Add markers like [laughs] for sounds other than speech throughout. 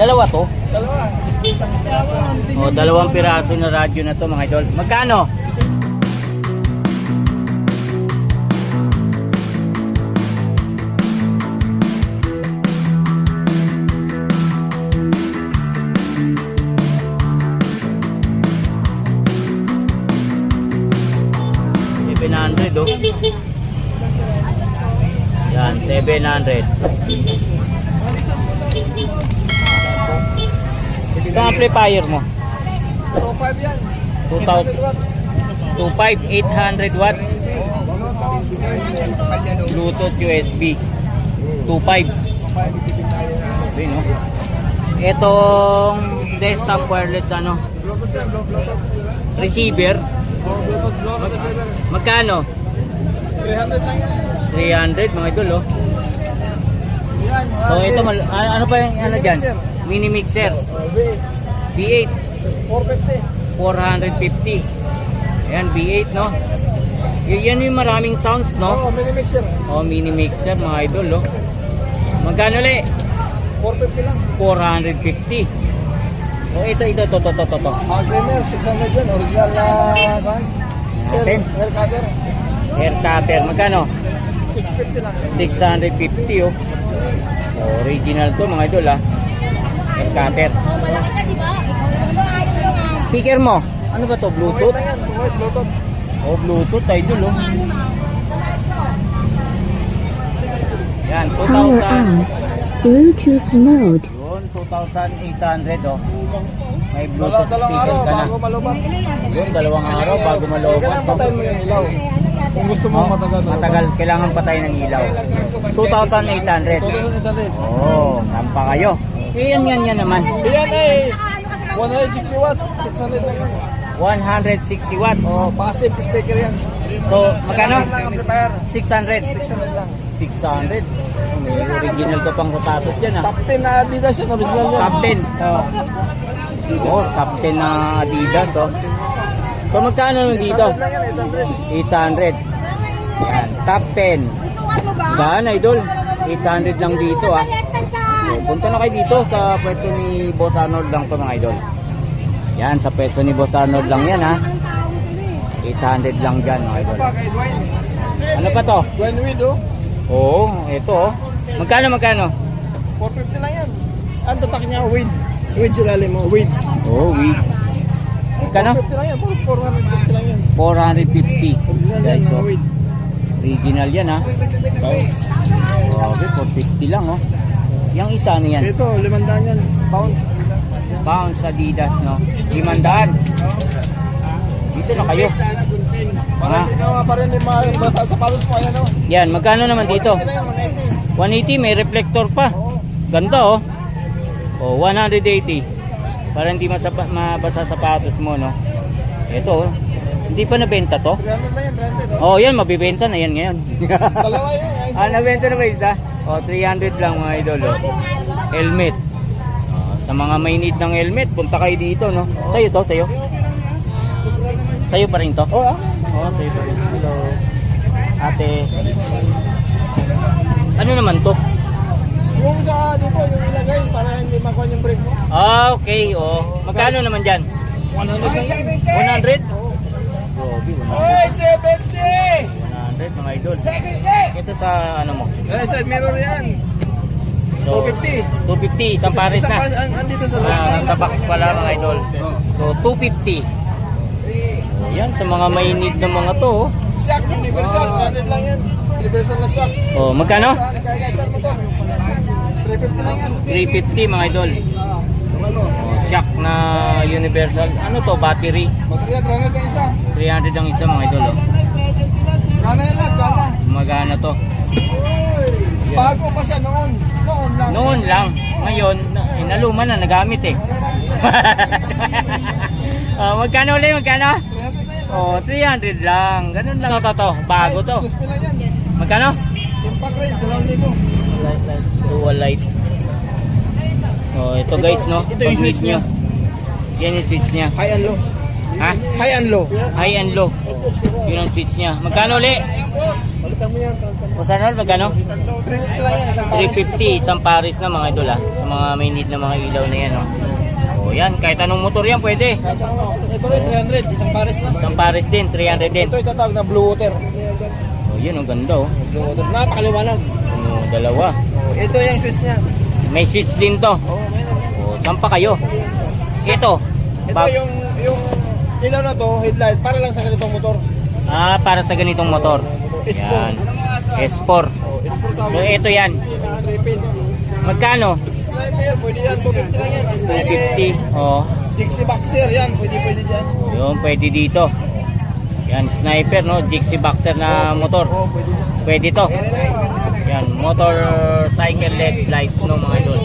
Dalawa to? Dalawa. O, dalawang piraso na radyo na to mga idol. Magkano? Seven hundred oh. Yan, 700. Ito ang amplifier mo. So, 5 yan. 2,000. watts. 2.5, 800 watts. Bluetooth USB. 2.5. Yun, no? Itong desktop wireless ano, receiver, magkano? 300 lang yan. 300 mga idol, oh. So ito, ano pa yung ano dyan? Mini mixer. V8, 450. 450. Ayan, V8, no? Yan yung maraming sounds, no? Oo, mini mixer. Oh, mini mixer mga idol, oh. Magkano ulit? 450 lang. 450. So ito, ito, to, to, to, to, to. Ah, Glimmer, 600 yan. Original na van. Natin. Air cutter. Hair cutter, magkano? 650 lang. 650, oh. Original to mga idol, ah. Hair cutter. Oh, malaki ka, di ba? Lang ah. Speaker mo, ano ba to? Bluetooth? Bluetooth. Oh, Bluetooth, idol, oh. Ano na? Yan, Power 2,000. on. Bluetooth mode. Yun, 2,800, oh. May Bluetooth speaker ka na. Yun, dalawang araw bago malooban. Kailangan patayin mo yung ilaw. Kung gusto mo Oh, matagal. matagal, kailangan patay ng ilaw. 2,800. 2,800. Oh, nampa kayo. Eh, yan, yan, yan naman. Yan ay Ano ka sa 160 watts. 600 lang yan. 160 watt. Oh, passive speaker yan. So, magkano? Lang amplifier. 600. 600 lang. 600. May original ka pang sapatos dyan ah. Top 10 na Adidas yan. Original yan. Top 10. Oh. Oh, top 10 na Adidas oh. So, magkano nun dito? 800 lang yan. 800. 800. Yan, top 10. Tutuan mo ba? Saan, idol? 800 lang dito ah. So, punta na kayo dito sa pwesto ni Boss Arnold lang to mga idol. Yan, sa pwesto ni Boss Arnold lang yan ha. Ang tao mo tuloy. 800 lang dyan mga idol. Ano pa to? Dwayne Weed oh. Oo, ito oh. Magkano, magkano? 450 lang yan. Ang tatak niya, weed. Weed sila mo, weed. Oh, we. Magkano? 450 lang yan, 450 lang yan. 450. Original yan, oh. weed. Original yan ha. Grabe, 450 lang oh. Yung isa ano yan? Ito, limandaan yan. Pounds. Pounds Adidas no. Limandaan. Dito na kayo. Para Ah. hindi ka pa rin yung mga basa sa palos mo, ayan o. Yan, magkano naman dito? Ito yan, 180. 180 may reflector pa. Ganda oh. Oh, 180. Para hindi masapa, mabasa sapatos mo no. Ito oh. Hindi pa nabenta to? 300 lang yan, 300. Oh, yan mabibenta na yan ngayon. Dalawa yan. ay, [laughs] ah, nabenta na ba isa? Oh, 300 lang mga idol oh. Helmet. Ah, sa mga may need ng helmet, punta kayo dito no. Sa'yo to, sa'yo. Sa'yo pa rin to? Oh, ah. Oo, oh, sa'yo pa rin. Hello. Ate. Ano naman to? Yung sa dito, yung ilagay para hindi makuha yung brake mo. Ah, okay. Oh. Magkano naman dyan? 100 lang yan. 100? Oo. Grabe, 100. Oy, 70! 100 mga idol. 70! Ito sa ano mo? Eh, side mirror yan. So, 250. 250. Isang pares Isang na. pares, an- andito sa loob. Ah, nasa box pala mga idol. So, 250. Oh, yan, sa mga may need ng mga to. oh. Shock, universal. 100 lang yan. Universal na shock. Oh, magkano? Saan mo to? 350 lang yan. 350 mga idol. Ano? Oh, jack na universal. Ano to? Battery. Baterya, 300 ang isa. 300 ang isa mga idol. Oh. Gana yan lahat, gana. Magana to. Bago pa siya noon. Noon lang. Noon lang. Ngayon, na, eh, naluman na, nagamit eh. [laughs] oh, magkano ulit? Magkano? 300 na yan. Oh, 300 lang. Ganun lang to to. Bago to. Gusto na yan. Magkano? Impact range, 2,000. Light, light. Dual light. Oh, ito guys, no? ito yung switch nyo. Yan yung switch niya. High and low. Ha? High and low. High and low. Yun ang switch niya. Magkano ulit? O sana magkano? 350 lang yan, isang pares. 350, isang pares na mga idol ah. Sa mga may need na mga ilaw na yan, no? O yan, kahit anong motor yan, pwede. Ito rin 300, isang pares na. Isang pares din, 300 din. Ito itatawag na blue water. O yun, ang ganda oh. Blue water. Napakaliwanag. O, dalawa. Oh, ito yung switch niya. May switch din to. Oh, mayroon. O, saan pa kayo? Ito. Ito yung yung ilaw na to, headlight, para lang sa ganitong motor. Ah, para sa ganitong motor. S4. Yan. S4. Oh, it's for So, ito yan. Magkano? Sniper, pwede yan. 250 lang yan. Sniper. 250. O, Jixie Boxer yan. Pwede, pwede dyan. yun, pwede dito. Yan, sniper, no? Jixie Boxer na motor. Oh, pwede dyan. Pwede to. Yan, motorcycle LED light no mga idol.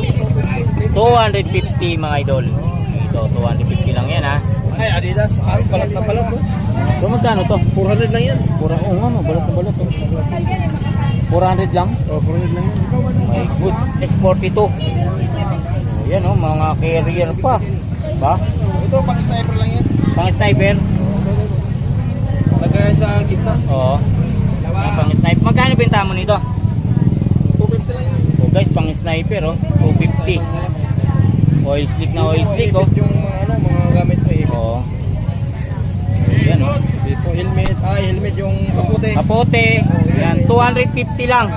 250 mga idol. Ito, 250 lang yan ha. Ay, Adidas. Ah, balat na balat. Oh. So magkano to? 400 lang yan. Pura, oh nga, no, balat na balat to. 400 lang? Oh, 400 lang yan. My good. S42. Oh, yan oh, mga carrier pa. Ba? Ito, pang sniper lang yan. Pang sniper? Lagayan sa gitna. Oo. Yan, pang sniper. Magkano benta mo nito? 250 lang yan. Oh guys, pang sniper oh. 250. Oil slick na oil slick oh. Yung ano, mga. Oo. Yan oh. Dito, helmet. Ah, helmet yung kaputi. Kapote, yan, 250 lang.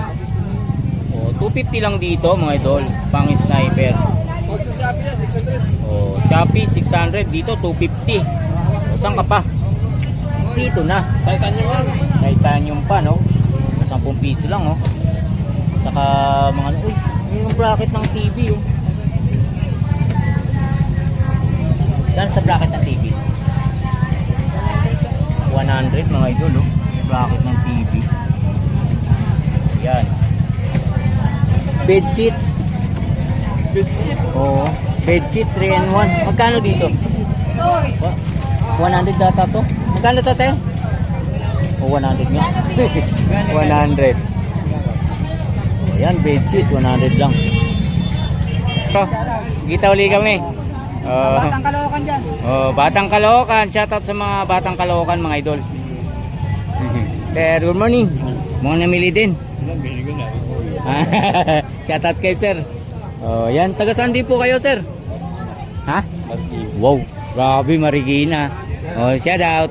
Oh, 250 lang dito mga idol, pang sniper. Huwag sa Shopee yan, 600. Oh, Shopee 600 dito 250. Oh, saan ka pa? Dito na. Titanium yan. Titanium pa no. 10 piso lang oh. Saka mga uy, yun yung bracket ng TV oh. Yan sa bracket ng TV. 100 mga idol oh. Bracket ng TV. Yan. Bedsheet. Bedsheet. Oo. Bedsheet 3 and 1. Magkano dito? Wa- 100 data to. Magkano to, te? O, 100 nga. [laughs] 100. Ayan, bedsheet. 100 lang. Ito, kita uli kami. Oh, Batang kalokan dyan. oh, Batang Caloocan. Shoutout sa mga Batang Caloocan, mga idol. [laughs] Sir, good morning. Mga namili din. [laughs] Shoutout kay sir. Oh, yan. Taga saan din po kayo, sir? Ha? Wow. Grabe, Marikina. Oh, shout out.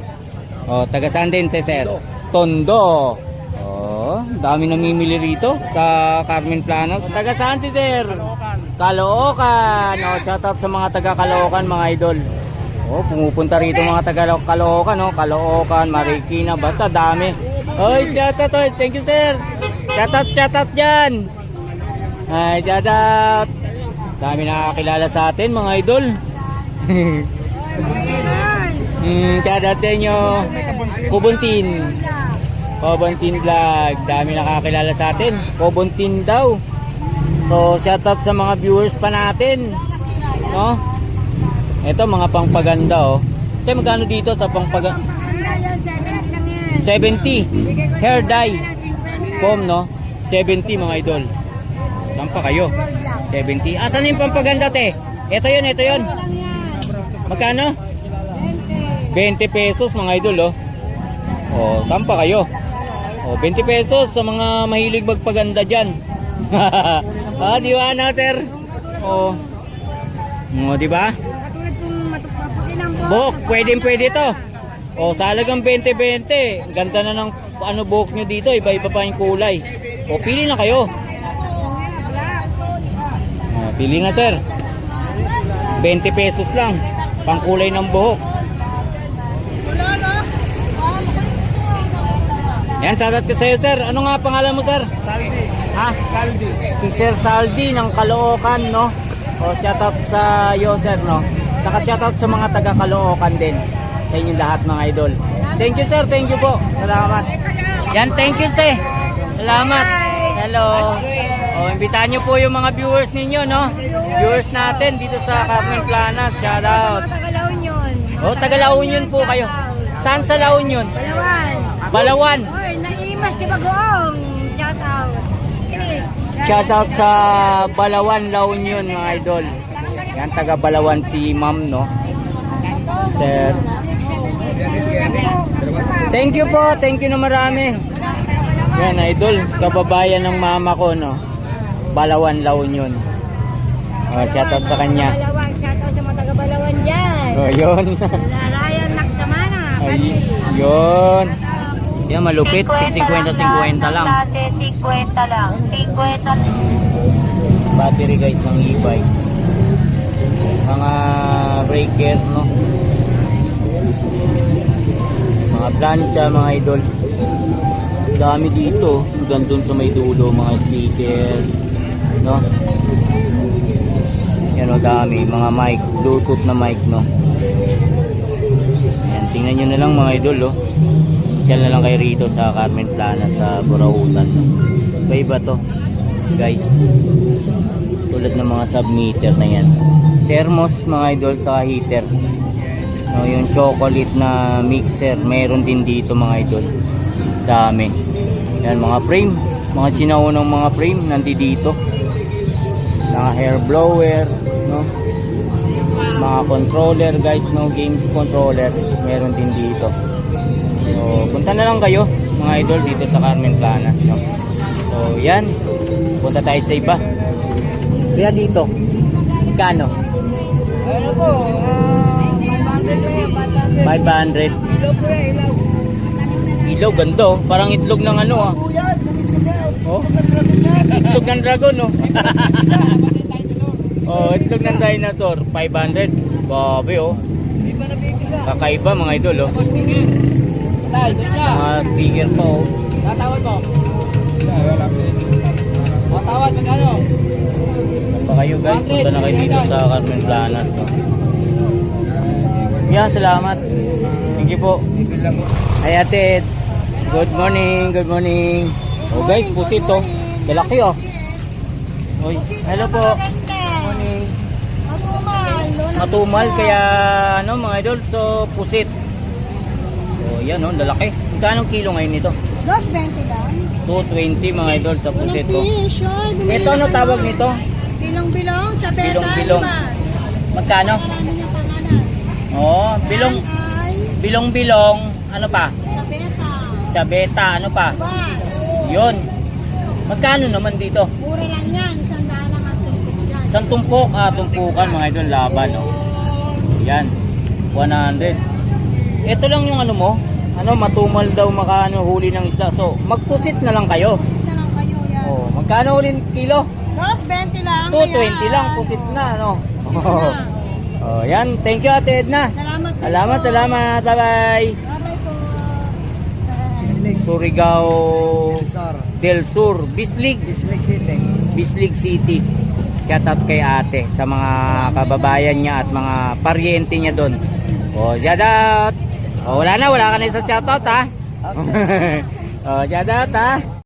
Oh, taga saan din si sir? Tondo. Oh, dami namimili rito sa Carmen Plano. Taga saan si sir? Caloocan. Oh, shout out sa mga taga Caloocan, mga idol. Oh, pumupunta rito mga taga Caloocan, oh. Caloocan, Marikina, basta dami. Oy, shout out, oy. Thank you, sir. Shout out, shout out dyan. Ay, shout out. Dami nakakilala sa atin, mga idol. [laughs] Hmm, shout out sa inyo. Kubuntin. Kubuntin vlog. Dami nakakilala sa atin. Kubuntin daw. So, shout out sa mga viewers pa natin. No? Ito, mga pangpaganda, oh. Ito, magkano dito sa pangpaganda? 70. Hair dye. Foam, no? 70, mga idol. Saan pa kayo? 70. Asan yung pampaganda, te? Ito yun, ito yun. Magkano? 20 pesos, mga idol, oh. Oh, saan pa kayo? Oh, 20 pesos sa mga mahilig magpaganda dyan. [laughs] ah, di ba, na, sir? Oh. Oh, di ba? Buhok, pwedeng pwede to. O, sa halagang 20-20. Ang Ganda na ng ano buhok nyo dito. Iba-iba pa yung kulay. O, pili na kayo. O, pili na, sir. 20 pesos lang. Pangkulay ng buhok. Yan, sadat ko sa'yo, sir. Ano nga pangalan mo, sir? Saldi. Ha? Saldi. Si Sir Saldi ng Caloocan, no? O shoutout sa iyo, sir, no? Saka shoutout sa mga taga Caloocan din. Sa inyong lahat, mga idol. Thank you, sir. Thank you po. Salamat. Yan, thank you, sir. Salamat. Hello. O, imbitahan niyo po yung mga viewers ninyo, no? Viewers natin dito sa Carmen Planas. Shoutout. Tagalaw yun. O, taga La Union po kayo. Saan sa La Union? Palawan. Balawan. Oy, naimas di ba goong? Shout out. Sige. Shoutout sa Balawan, La Union, mga idol. Yan, taga Balawan si ma'am, no? Sir. Thank you po, thank you na marami. Yan, idol. Kababayan ng mama ko, no? Balawan, La Union. Oh, shoutout sa kanya. Balawan, shoutout sa mga taga-Balawan dyan. Oh, yun. Lalayan Naksamana. Ay, yun. Yan, malupit. 50-50 lang. 50 lang. 50 Battery guys ng e-bike. Mga breakers, no? Mga plancha, mga idol. Dami dito. Hanggang dun sa may dulo, mga speaker. No? Yan o, dami. Mga mic. Bluetooth na mic, no? Yan, tingnan nyo na lang mga idol, oh. Diyan na lang kayo rito sa Carmen Plana sa Burautan. Iba-iba to, guys. Tulad ng mga submeter na yan. Thermos mga idol sa heater. No, yung chocolate na mixer, meron din dito mga idol. Dami. Yan mga frame, mga sinaunang mga frame nandito dito. Mga hair blower, no? Mga controller guys, no games controller, meron din dito. Punta na lang kayo mga idol dito sa Carmen Plana, no? So, yan. Punta tayo sa iba. Kaya dito, magkano? Ano po, ah, 500 lang yan, 500. 500. Ilaw po yan, ilaw. Ilaw, ganda oh. Parang itlog ng ano ah. Oh, yan. itlog ng dragon oh. oh, itlog ng dinosaur. 500. Babe oh. Kakaiba mga idol oh. Tay, doon ka. Mga speaker pa oh. Tatawad mo. Wala po O, tawad, magkano? Pa kayo guys, punta na kayo dito sa Carmen Planas. Yeah, salamat. Thank you po. Hi ate. Good morning, good morning. Oh guys, pusit to. Lalaki oh. Oy, hello po. Morning. Matumal. Matumal kaya ano mga idol, so pusit. Oh, yan oh, lalaki. Magkano kilo ngayon nito? 220 lang. 220 mga idol sa pusit to. fish. Ay, bumili Ito ano tawag nito? Bilong-bilong. Chapeta. Bilong-bilong. Magkano? Oh, bilong bilong-bilong, ano pa? chapeta. Chabeta, ano pa? Bas. Yun. Magkano naman dito? Mura lang yan. Isang daan lang ang tumpok dyan. Isang tumpok, ah, tumpukan mga idol, laban, oh. Yan. 100. Ito lang yung ano mo, ano, matumal daw makaano huli ng isda. So, magpusit na lang kayo. Sit na lang kayo yan. Oh, magkano ulit kilo? 220 lang. 220 ayan. lang, pusit na, ano. Pusit [laughs] na. Oh, yan. Thank you, Ate Edna. Salamat po. Salamat, salamat. Bye-bye. Bye-bye po. Bislig. Surigao del Sur, Bislig. Bislig City. Bislig City. Shout out kay ate sa mga kababayan niya at mga paryente niya doon. O, shout out. O, wala na, wala ka na sa shout out ha. o, [laughs] shout out ha.